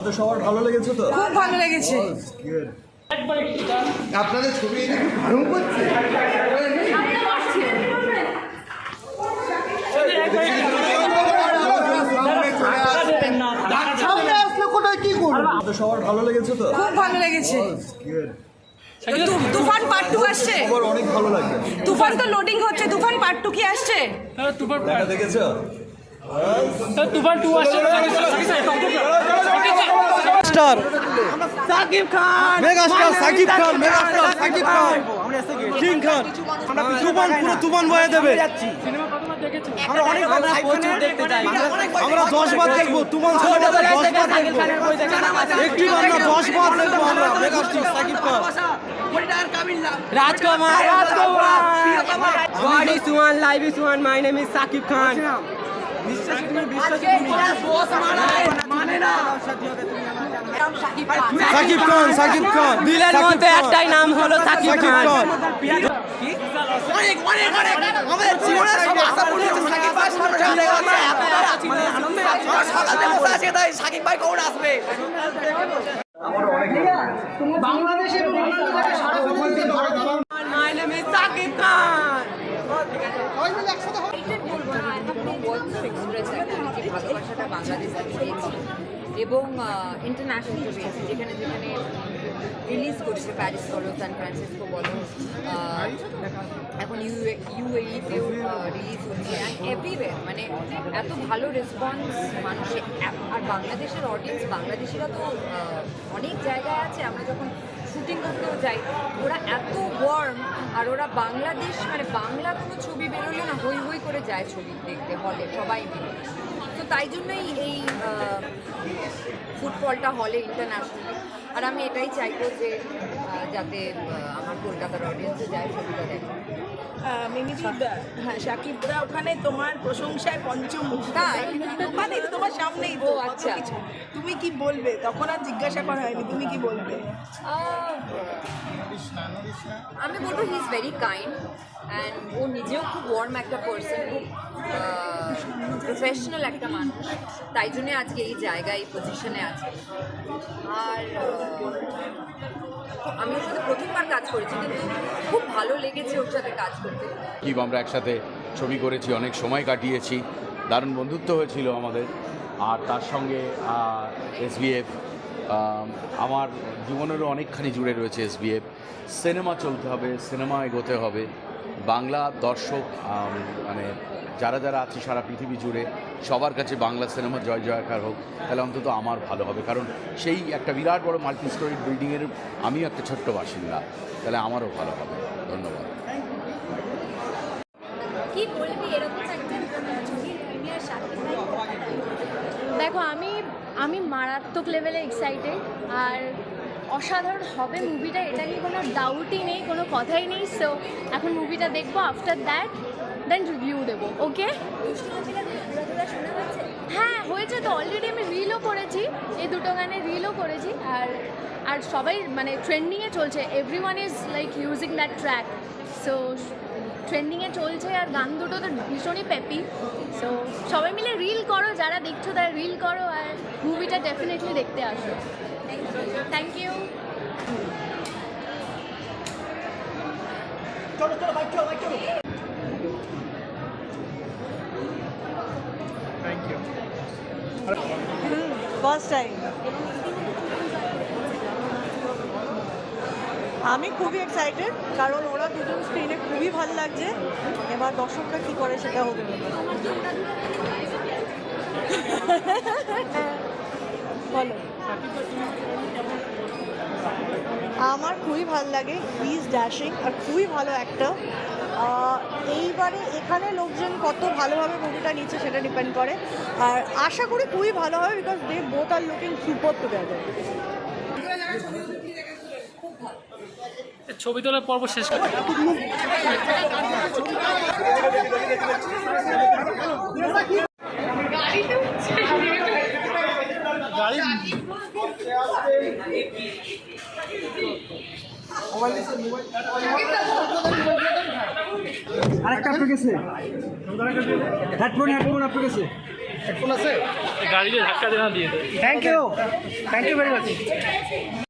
তো সবার ভালো লেগেছে তো খুব ভালো লেগেছে আপনাদের ছবি দারুণ করছে সবার ভালো লেগেছে তো খুব ভালো লেগেছে তুফান পার্ট টু আসছে সবার অনেক ভালো লাগবে তুফান তো লোডিং হচ্ছে তুফান পার্ট টু কি আসছে তুফান দেখেছ তুফান টু আসছে star Shakib Khan megastar Shakib Khan megastar Shakib Khan king Khan Toofan পুরো তুফান বয়ে দেবে আমরা অনেক আমরা প্রচুর দেখতে চাই আমরা দশ বার দেখব তুফান সিনেমাটা দশ বার দেখব একটি বার না দশ বার দেখব আমরা megastar Shakib Khan Rajkumar Rajkumar God is one, life is one. My name is Sakib Khan. Shakib Khan Shakib Khan দিলের মধ্যে একটাই নাম হলো সাকিব সাকিব খান খান My name is Sakib Khan. এটাই বলব না I have no words to express actually যে ভালোবাসাটা বাংলাদেশে এবং ইন্টারন্যাশনাল পেয়েছি যেখানে যেখানে রিলিজ করছে প্যারিস বলো সান ফ্রান্সিসকো বলো এখন ইউ ইউএইতেও রিলিজ হচ্ছে। অ্যান্ড এভরিওয়ে মানে এত ভালো রেসপন্স মানুষের আর বাংলাদেশের অডিয়েন্স বাংলাদেশিরা তো অনেক জায়গায় আছে। আমরা যখন শুটিং করতেও যাই, ওরা এত ওয়ার্ম আর ওরা বাংলাদেশ মানে বাংলা কোনো ছবি বেরোলে না হই হই করে যায় ছবি দেখতে হলে সবাই মিলে। তাই জন্যই এই ফুটবলটা হলে ইন্টারন্যাশনালি আর আমি এটাই চাইব যে যাতে আমার কলকাতার অডিয়েন্সে যায় ছবিটা দেখে হ্যাঁ সাকিবদা ওখানে তোমার প্রশংসায় পঞ্চমুখ তাই? ওখানে তো আচ্ছা। তুমি কি বলবে? তখন আর জিজ্ঞাসা করা হয়নি তুমি কি বলবে? আমি বলব he is very kind and ও নিজেও খুব ওয়ার্ম একটা পার্সন খুব প্রফেশনাল একটা মানুষ। তাই জন্যে আজকে এই জায়গায় এই পজিশনে আছে। আর আমি ওর সাথে প্রথমবার কাজ করেছি কিন্তু খুব ভালো লেগেছে ওর সাথে কাজ করতে। কি আমরা একসাথে ছবি করেছি অনেক সময় কাটিয়েছি। দারুণ বন্ধুত্ব হয়েছিল আমাদের। আর তার সঙ্গে এসবিএফ আমার জীবনেরও অনেকখানি জুড়ে রয়েছে এসবিএফ সিনেমা চলতে হবে, সিনেমা এগোতে হবে। বাংলা দর্শক মানে যারা যারা আছে সারা পৃথিবী জুড়ে, সবার কাছে বাংলা সিনেমা জয় জয়কার হোক, তাহলে অন্তত আমার ভালো হবে। কারণ সেই একটা বিরাট বড় মাল্টি স্টোরি বিল্ডিংয়ের আমিও একটা ছোট্ট বাসিন্দা, তাহলে আমারও ভালো হবে। ধন্যবাদ। কি বলবি? এরকম দেখো, আমি আমি মারাত্মক লেভেলে এক্সাইটেড আর অসাধারণ হবে মুভিটা এটা নিয়ে কোনো ডাউটই নেই, কোনো কথাই নেই সো এখন মুভিটা দেখব আফটার দ্যাট দেন রিভিউ দেবো ওকে হ্যাঁ হয়েছে তো অলরেডি আমি রিলও করেছি, এই দুটো গানে রিলও করেছি, আর আর সবাই মানে ট্রেন্ডিংয়ে চলছে every one is like using that track so ট্রেন্ডিংয়ে চলছে আর গান দুটো তো ভীষণই পেপি সো সবাই মিলে রিল করো যারা দেখছ তারা রিল করো আর মুভিটা ডেফিনেটলি দেখতে আসো। থ্যাংক ইউ ফার্স্ট টাইম আমি খুবই এক্সাইটেড কারণ ওরা দুজন স্ক্রিনে খুবই ভালো লাগছে। এবার দর্শকরা কি করে সেটা হবে। বলো। আমার খুবই ভালো লাগে ইজ ড্যাশিং আর খুবই ভালো একটা এইবারে এখানে লোকজন কত ভালোভাবে মুভিটা নিচ্ছে সেটা ডিপেন্ড করে। আর আশা করি খুবই ভালো হবে because they both are looking super together ছবি তোলার পর্ব শেষ করে। আরেকটা আপনার কাছে। হেডফোন হেডফোন আপনার কাছে। গাড়িতে ধাক্কা দেনা দিয়ে দেয়। Thank you thank you very much